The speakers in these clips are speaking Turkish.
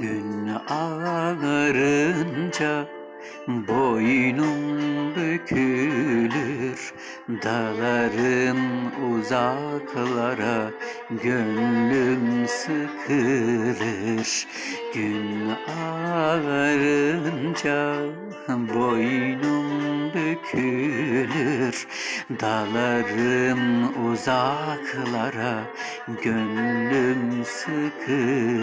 Gün ağarınca boynum bükülür. Dağlarım uzaklara gönlüm sıkılır. Gün ağarınca boynum bükülür. Dağlarım uzaklara gönlüm sıkılır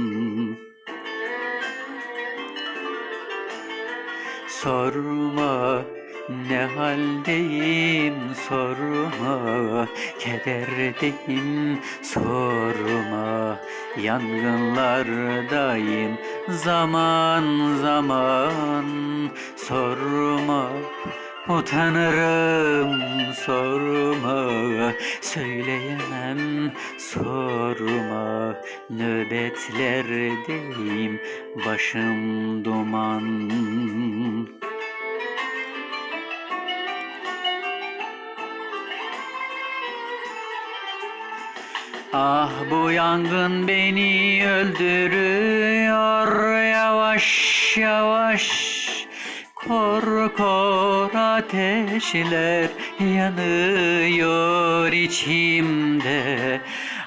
Sorma. Ne haldeyim sorma. Kederdeyim sorma. Yangınlardayım zaman zaman Sorma utanırım sorma Söyleyemem sorma Nöbetlerdeyim başım duman. Ah bu yangın beni öldürüyor. Yavaş yavaş Kor kor ateşler yanıyor içimde.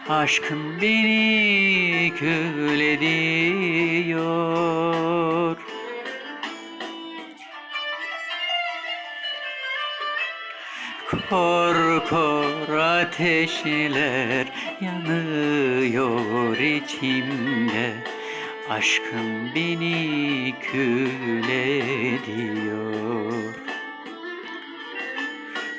Aşkın beni kül ediyor. Kor kor ateşler yanıyor içimde. Aşkın beni kül ediyor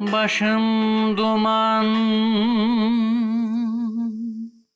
başım duman